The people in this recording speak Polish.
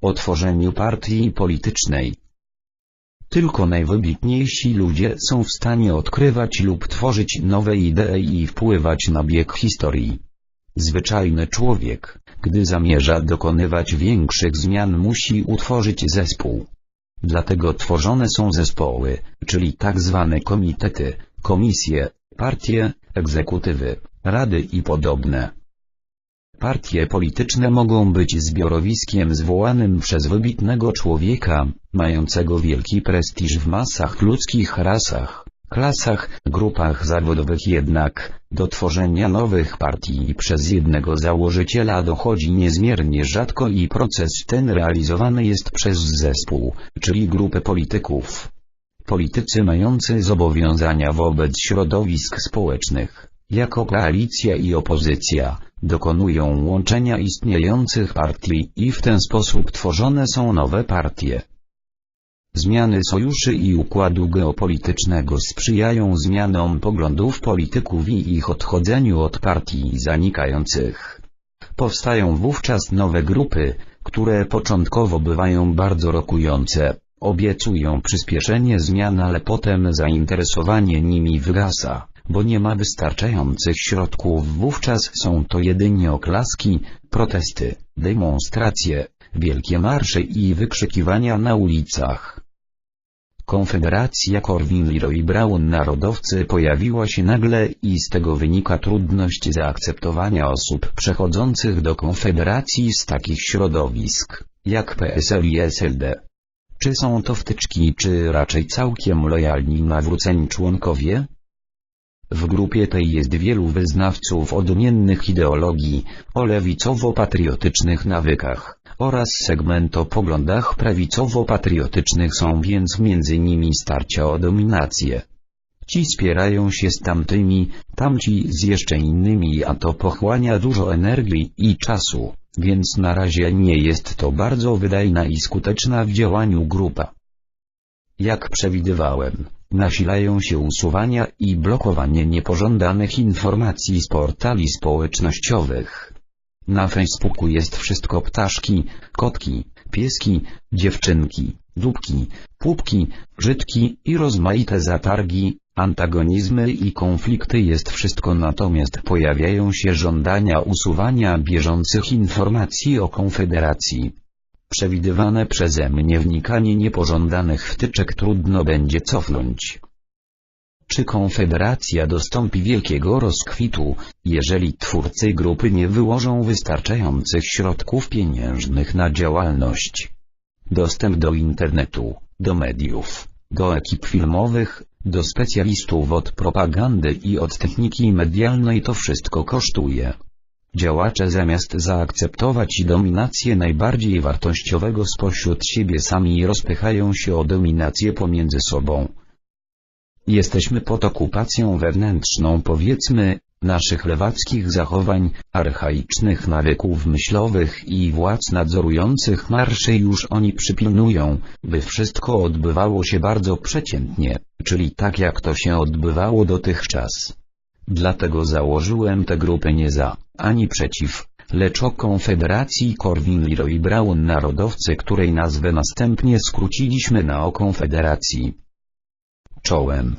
o tworzeniu partii politycznej. Tylko najwybitniejsi ludzie są w stanie odkrywać lub tworzyć nowe idee i wpływać na bieg historii. Zwyczajny człowiek, gdy zamierza dokonywać większych zmian musi utworzyć zespół. Dlatego tworzone są zespoły, czyli tak zwane komitety, komisje, partie, egzekutywy, rady i podobne. Partie polityczne mogą być zbiorowiskiem zwołanym przez wybitnego człowieka, mającego wielki prestiż w masach ludzkich rasach, klasach, grupach zawodowych jednak, do tworzenia nowych partii przez jednego założyciela dochodzi niezmiernie rzadko i proces ten realizowany jest przez zespół, czyli grupę polityków. Politycy mający zobowiązania wobec środowisk społecznych, jako koalicja i opozycja, dokonują łączenia istniejących partii i w ten sposób tworzone są nowe partie. Zmiany sojuszy i układu geopolitycznego sprzyjają zmianom poglądów polityków i ich odchodzeniu od partii zanikających. Powstają wówczas nowe grupy, które początkowo bywają bardzo rokujące, obiecują przyspieszenie zmian ale potem zainteresowanie nimi wygasa bo nie ma wystarczających środków wówczas są to jedynie oklaski, protesty, demonstracje, wielkie marsze i wykrzykiwania na ulicach. Konfederacja Corwin-Leroy Brown Narodowcy pojawiła się nagle i z tego wynika trudność zaakceptowania osób przechodzących do Konfederacji z takich środowisk, jak PSL i SLD. Czy są to wtyczki czy raczej całkiem lojalni nawróceni członkowie? W grupie tej jest wielu wyznawców odmiennych ideologii, o lewicowo-patriotycznych nawykach, oraz segmentopoglądach prawicowo-patriotycznych są więc między nimi starcia o dominację. Ci spierają się z tamtymi, tamci z jeszcze innymi a to pochłania dużo energii i czasu, więc na razie nie jest to bardzo wydajna i skuteczna w działaniu grupa. Jak przewidywałem, nasilają się usuwania i blokowanie niepożądanych informacji z portali społecznościowych. Na Facebooku jest wszystko ptaszki, kotki, pieski, dziewczynki, dupki, pupki, żydki i rozmaite zatargi, antagonizmy i konflikty jest wszystko natomiast pojawiają się żądania usuwania bieżących informacji o Konfederacji. Przewidywane przeze mnie wnikanie niepożądanych wtyczek trudno będzie cofnąć. Czy Konfederacja dostąpi wielkiego rozkwitu, jeżeli twórcy grupy nie wyłożą wystarczających środków pieniężnych na działalność? Dostęp do internetu, do mediów, do ekip filmowych, do specjalistów od propagandy i od techniki medialnej to wszystko kosztuje. Działacze zamiast zaakceptować dominację najbardziej wartościowego spośród siebie sami rozpychają się o dominację pomiędzy sobą. Jesteśmy pod okupacją wewnętrzną powiedzmy, naszych lewackich zachowań, archaicznych nawyków myślowych i władz nadzorujących marsze już oni przypilnują, by wszystko odbywało się bardzo przeciętnie, czyli tak jak to się odbywało dotychczas. Dlatego założyłem tę grupę nie za, ani przeciw, lecz o Konfederacji Corwin-Leroy Brown Narodowcy której nazwę następnie skróciliśmy na o Konfederacji. Czołem